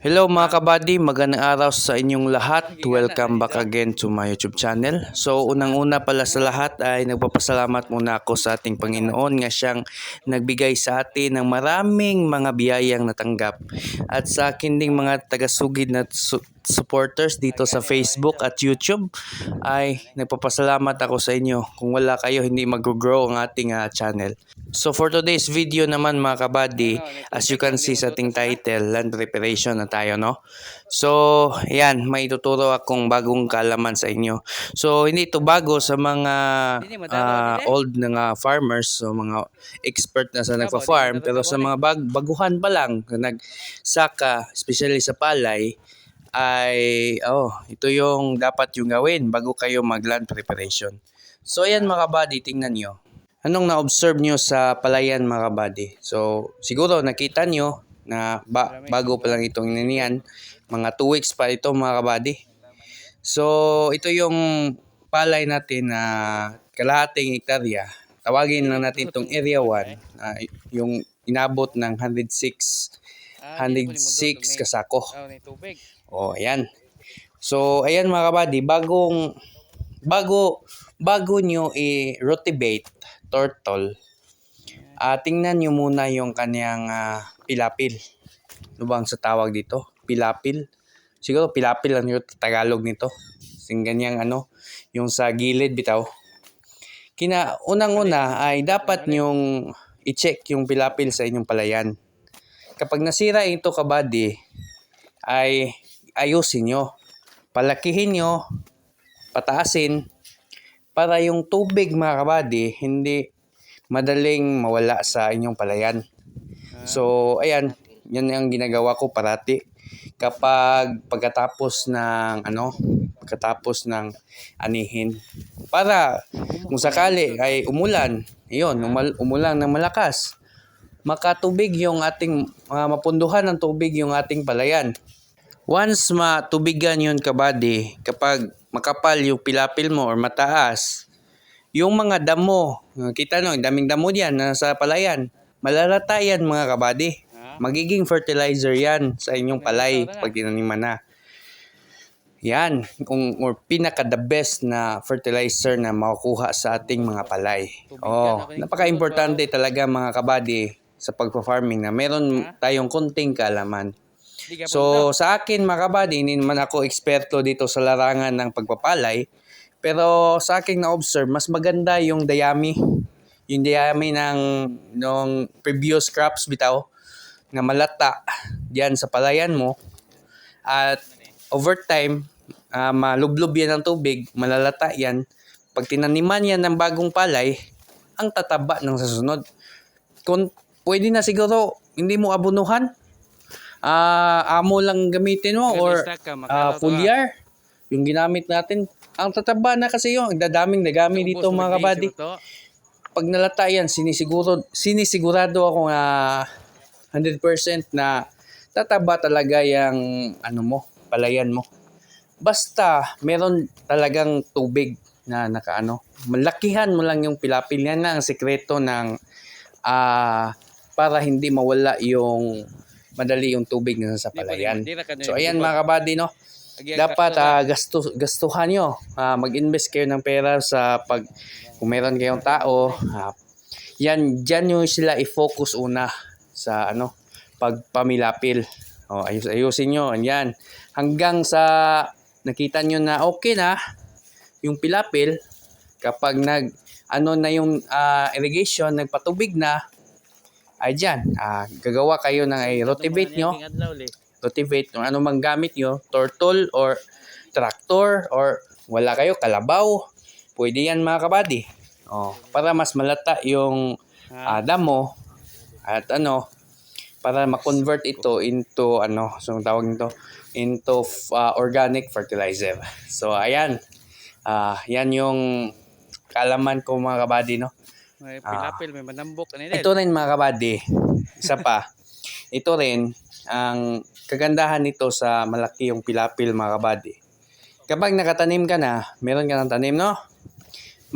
Hello mga kabady, magandang araw sa inyong lahat. Welcome back again to my YouTube channel. So unang-una pala sa lahat ay nagpapasalamat muna ako sa ating Panginoon nga siyang nagbigay sa atin ng maraming mga biyayang natanggap. At sa akin ding mga tagasugid na su- supporters dito sa Facebook at YouTube ay nagpapasalamat ako sa inyo. Kung wala kayo, hindi mag-grow ang ating ah, channel. So for today's video naman mga kabady, as you can see sa ating title, land preparation na tayo, no? So, yan, may tuturo akong bagong kaalaman sa inyo. So, hindi ito bago sa mga ah, old na nga farmers, so mga expert na sa nagpa-farm, pero sa mga bag baguhan pa lang na nagsaka, especially sa palay, ay, oh, ito yung dapat yung gawin bago kayo mag-land preparation. So, ayan mga kabady, tingnan nyo. Anong na-observe nyo sa palayan mga kabady? So, siguro nakita nyo na ba, bago pa lang itong niniyan, mga 2 weeks pa ito mga kabady. So, ito yung palay natin na kalahating hektarya. Tawagin lang natin itong area 1, na yung inabot ng 106 106 kasako. Oh, ayan. So, ayan mga kabady, bagong bago bago nyo i-rotivate turtle, ah tingnan nyo muna yung kanyang ah, pilapil. Ano bang sa tawag dito? Pilapil? Siguro pilapil lang yung Tagalog nito. Sing ganyang ano, yung sa gilid bitaw. Kina unang-una ay dapat nyong i-check yung pilapil sa inyong palayan. Kapag nasira ito kabady, ay ayusin nyo. Palakihin nyo, pataasin, para yung tubig mga kabady, hindi madaling mawala sa inyong palayan. So, ayan, yan ang ginagawa ko parati. Kapag pagkatapos ng ano, pagkatapos ng anihin. Para kung sakali ay umulan, yun, umulan ng malakas, makatubig yung ating, ah, mapunduhan ng tubig yung ating palayan. Once matubigan yun kabady, kapag makapal yung pilapil mo or mataas, yung mga damo, uh, kita no, daming damo diyan na sa palayan, malalata yan mga kabady. Magiging fertilizer yan sa inyong palay pag tinaniman na. Yan, kung or pinaka the best na fertilizer na makukuha sa ating mga palay. Oh, napaka-importante talaga mga kabady sa pagpa-farming na meron tayong konting kaalaman. So, sa akin mga kabady, hindi naman ako eksperto dito sa larangan ng pagpapalay. Pero sa akin na-observe, mas maganda yung dayami. Yung dayami ng nung previous crops bitaw na malata diyan sa palayan mo. At over time, ah, malublob yan ng tubig, malalata yan. Pag tinaniman yan ng bagong palay, ang tataba ng sasunod. Kung pwede na siguro, hindi mo abunuhan, ah amo lang gamitin mo or ah, foliar yung ginamit natin ang tataba na kasi yung dadaming dagami dito mga kabady. pag nalata yan sinisiguro sinisigurado ako nga 100% na tataba talaga yung ano mo palayan mo. Basta meron talagang tubig na nakaano. Malakihan mo lang yung pilapil. Yan na ang sekreto ng ah para hindi mawala yung madali yung tubig na sa palayan. So ayan mga kabady no, dapat ah, gasto, gastuhan nyo. Ah, mag-invest kayo ng pera sa pag kung meron kayong tao. ah, yan, dyan nyo sila i-focus una sa ano, pagpamilapil. O, ayus, ayusin nyo. Yan. Hanggang sa nakita nyo na okay na yung pilapil, kapag nag ano na yung ah, irrigation, nagpatubig na, ay dyan, ah, gagawa kayo ng ay rotivate nyo. Rotivate kung ano mang gamit nyo, turtle or tractor or wala kayo, kalabaw. Pwede yan mga kabady. Oh, para mas malata yung ah, damo. At ano, para ma-convert ito into ano, so tawag nito, into ah, organic fertilizer. So ayan, ah, yan yung kalaman ko mga kabady, no? May pilapil, may manambok. Ano? Ito rin mga kabady, isa pa. Ito rin, ang kagandahan nito sa malaki yung pilapil mga kabady. Kapag nakatanim ka na, meron ka ng tanim, no?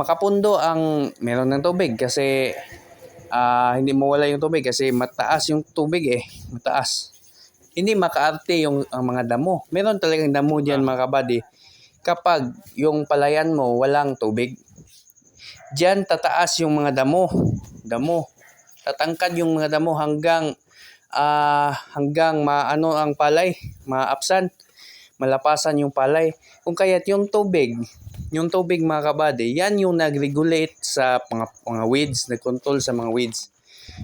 Makapundo ang meron ng tubig kasi ah, hindi mo wala yung tubig kasi mataas yung tubig eh. Mataas. hindi makaarte yung ang mga damo. Meron talagang damo diyan mga kabady. Kapag yung palayan mo walang tubig, diyan tataas yung mga damo. Damo. Tatangkad yung mga damo hanggang ah hanggang maano ang palay, maapsan, malapasan yung palay. Kung kaya't yung tubig, yung tubig mga kabady, yan yung nag-regulate sa mga, mga weeds, nag-control sa mga weeds.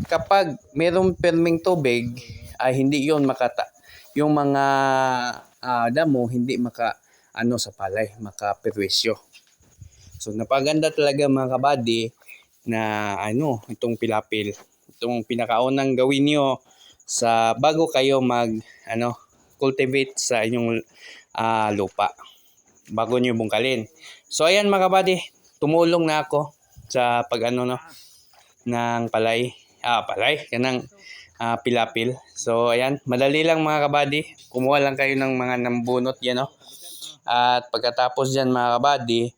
Kapag mayroong perming tubig, ay hindi yon makata yung mga ah, damo hindi maka ano sa palay, makaperwisyo. So napaganda talaga mga kabady na ano, itong pilapil. Itong pinakaunang gawin nyo sa bago kayo mag ano, cultivate sa inyong ah, lupa. Bago nyo bungkalin. So ayan mga kabady, tumulong na ako sa pag ano no ng palay. Ah, palay, kanang ah, pilapil. So ayan, madali lang mga kabady. Kumuha lang kayo ng mga nambunot yan no. At pagkatapos dyan mga kabady,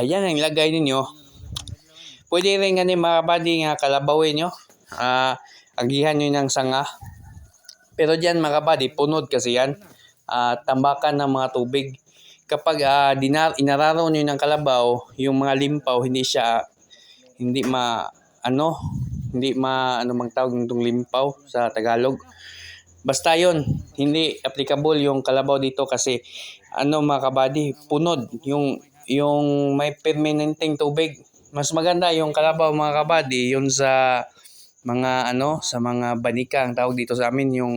ayan ang ilagay ninyo. Pwede rin nga ni mga kabady nga kalabawin nyo. Ah, agihan nyo ng sanga. Pero dyan mga kabady, punod kasi yan. Ah, tambakan ng mga tubig. Kapag ah, dinar, inararaw nyo ng kalabaw, yung mga limpaw, hindi siya, hindi ma, ano, hindi ma, ano mang tawag nitong limpaw sa Tagalog. Basta yon hindi applicable yung kalabaw dito kasi ano mga kabady, punod yung yung may permanenteng tubig. Mas maganda yung kalabaw mga kabady, yun sa mga ano, sa mga banika ang tawag dito sa amin yung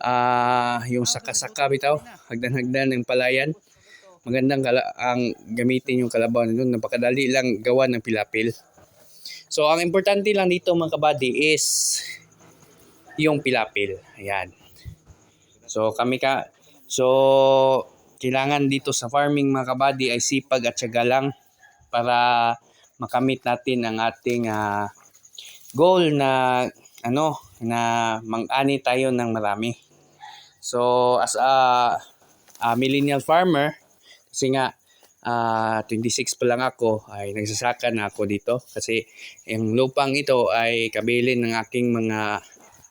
ah yung saka-saka bitaw, hagdan-hagdan ng palayan. Magandang kala ang gamitin yung kalabaw na doon, napakadali lang gawa ng pilapil. So ang importante lang dito mga kabady is yung pilapil. Ayan. So kami ka so kailangan dito sa farming mga kabady ay sipag at syaga lang para makamit natin ang ating ah, goal na ano na mang-ani tayo ng marami. So as a, a millennial farmer kasi nga ah, 26 pa lang ako ay nagsasaka na ako dito kasi yung lupang ito ay kabilin ng aking mga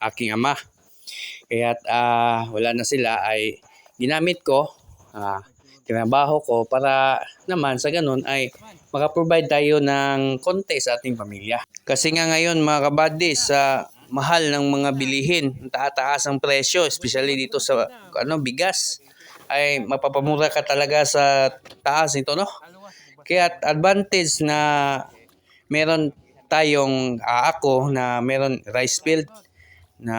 aking ama. Kaya't ah, wala na sila ay ginamit ko, ah, tinabaho ko para naman sa ganun ay makaprovide tayo ng konti sa ating pamilya. Kasi nga ngayon mga kabady sa mahal ng mga bilihin, taas ang presyo, especially dito sa ano bigas ay mapapamura ka talaga sa taas nito no. Kaya advantage na meron tayong ah, ako na meron rice field na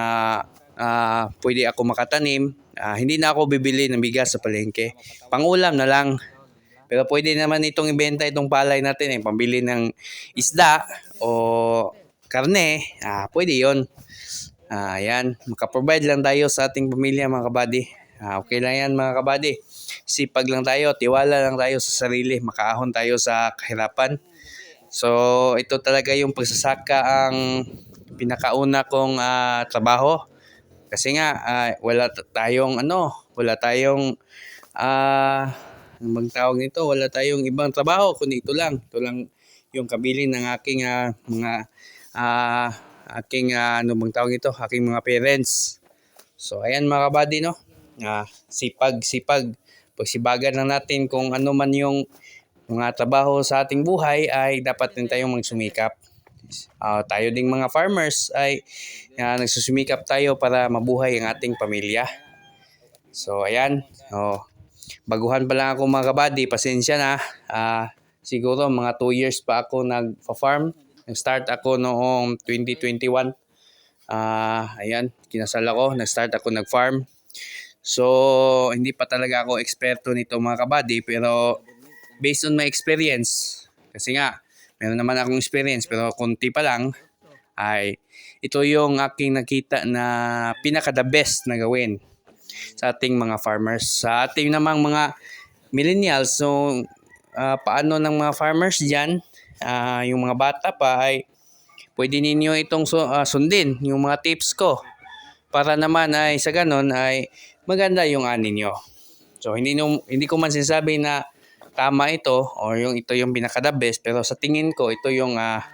ah, pwede ako makatanim. Ah, hindi na ako bibili ng bigas sa palengke. Pangulam na lang. Pero pwede naman itong ibenta itong palay natin eh. Pambili ng isda o karne. Ah, pwede yon. Ah, yan. Makaprovide lang tayo sa ating pamilya mga kabady. Ah, okay lang yan mga kabady. Sipag lang tayo. Tiwala lang tayo sa sarili. Makaahon tayo sa kahirapan. So, ito talaga yung pagsasaka ang pinakauna kong ah, trabaho. Kasi nga ah, wala tayong ano, wala tayong ah ano bang tawag nito, wala tayong ibang trabaho kundi ito lang. Ito lang yung kabilin ng aking ah, mga ah, aking ah, ano bang tawag nito, aking mga parents. So ayan mga kabady no. Ah, sipag, sipag. Pagsibagan lang natin kung ano man yung mga trabaho sa ating buhay ay dapat din tayong magsumikap. Ah, tayo ding mga farmers ay ah, nagsusumikap tayo para mabuhay ang ating pamilya. So ayan, oh, baguhan pa lang ako mga kabady, pasensya na. Ah, siguro mga 2 years pa ako nag-farm. Nag-start ako noong 2021. Ah, ayan, kinasal ako, nag-start ako nag-farm. So, hindi pa talaga ako eksperto nito mga kabady, pero based on my experience, kasi nga, meron naman akong experience, pero konti pa lang, ay ito yung aking nakita na pinaka the best na gawin sa ating mga farmers. Sa ating namang mga millennials, so ah, paano ng mga farmers dyan, ah, yung mga bata pa ay pwede ninyo itong su- ah, sundin, yung mga tips ko. Para naman ay sa ganon ay maganda yung ani nyo. So hindi, nung, hindi ko man sinasabi na tama ito or yung ito yung pinaka the best pero sa tingin ko ito yung ah,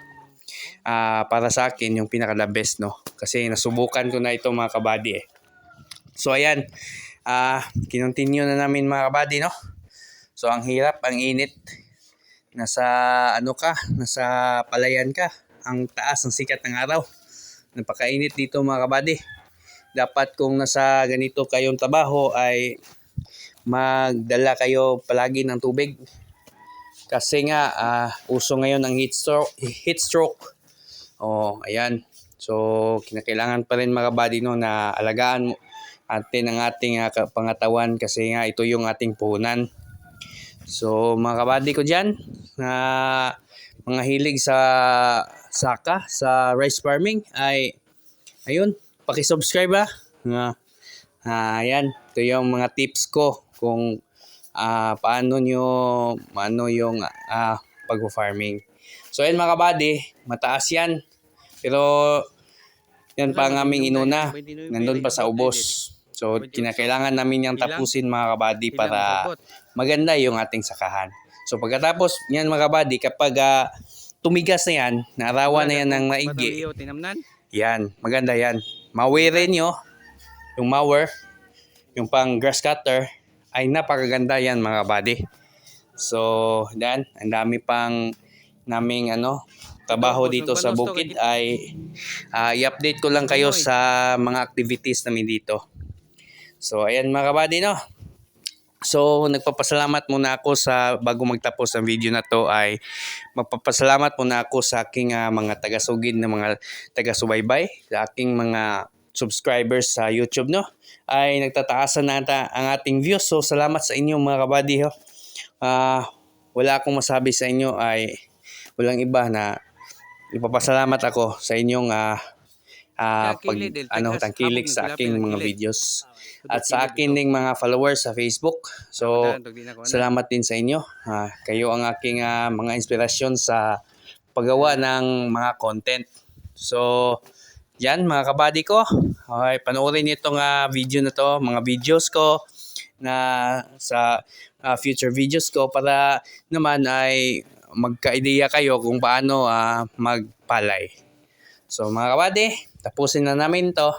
ah, para sa akin yung pinaka the best no kasi nasubukan ko na ito mga kabady eh. So ayan, ah kinontinue na namin mga kabady, no? So ang hirap, ang init. Nasa ano ka, nasa palayan ka. Ang taas ng sikat ng araw. Napakainit dito mga kabady. Dapat kung nasa ganito kayong trabaho ay magdala kayo palagi ng tubig. Kasi nga ah, uso ngayon ang heat stroke, heat stroke. Oh, ayan. So kinakailangan pa rin mga kabady no na alagaan mo atin ang ating ah, ka- pangatawan kasi nga ito yung ating puhunan. So mga kabady ko dyan, na mga hilig sa saka, sa rice farming ay ayun, pakisubscribe ha. Na, ah, ayan, ito yung mga tips ko kung ah, paano nyo, paano yung ah, pag-farming. So ayan mga kabady, mataas yan. Pero yan pa ang aming inuna. Nandun pa sa ubos. So, kinakailangan namin yung tapusin mga kabady para maganda yung ating sakahan. So, pagkatapos yan mga kabady, kapag ah, tumigas na yan, naarawan na yan ng maigi, yan, maganda yan. Mawire nyo, yung mower, yung pang grass cutter, ay napakaganda yan mga kabady. So, yan, ang dami pang naming ano, trabaho dito sa bukid ay ah, i-update ko lang kayo sa mga activities namin dito. So, ayan mga kabady, no? So, nagpapasalamat muna ako sa bago magtapos ang video na to ay magpapasalamat muna ako sa aking ah, mga taga-sugid na mga taga-subaybay, sa aking mga subscribers sa YouTube, no? Ay nagtataasan na ata ang ating views. So, salamat sa inyo mga kabady, ho. Ah, wala akong masabi sa inyo ay walang iba na ipapasalamat ako sa inyong ah ah, pag ano tangkilik sa ng aking mga videos at sa akin ding mga followers sa Facebook. So salamat din sa inyo. Ah, kayo ang aking ah, mga inspirasyon sa paggawa ng mga content. So yan mga kabady ko. Okay, panoorin niyo itong ah, video na to, mga videos ko na sa ah, future videos ko para naman ay magka-ideya kayo kung paano ah, magpalay. So mga kabady, tapusin na namin to.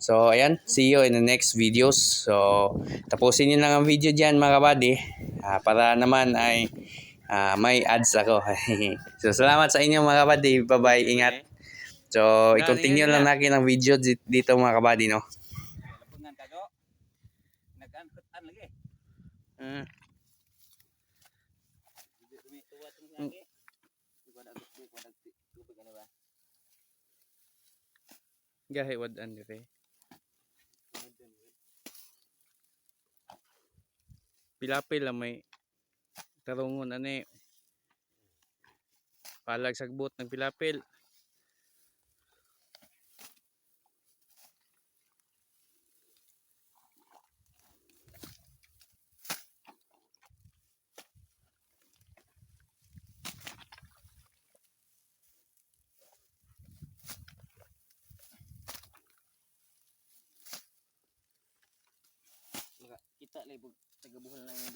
So ayan, see you in the next videos. So tapusin niyo lang ang video diyan mga kabady ah, para naman ay ah, may ads ako. so salamat sa inyo mga kabady. Bye-bye. Ingat. So i-continue lang natin ang video di- dito mga kabady no. Ah. Gahe wad an dire. Pilapil lang may tarungon ani. Palag sagbot ng pilapil. Kita lang taga buhol na yung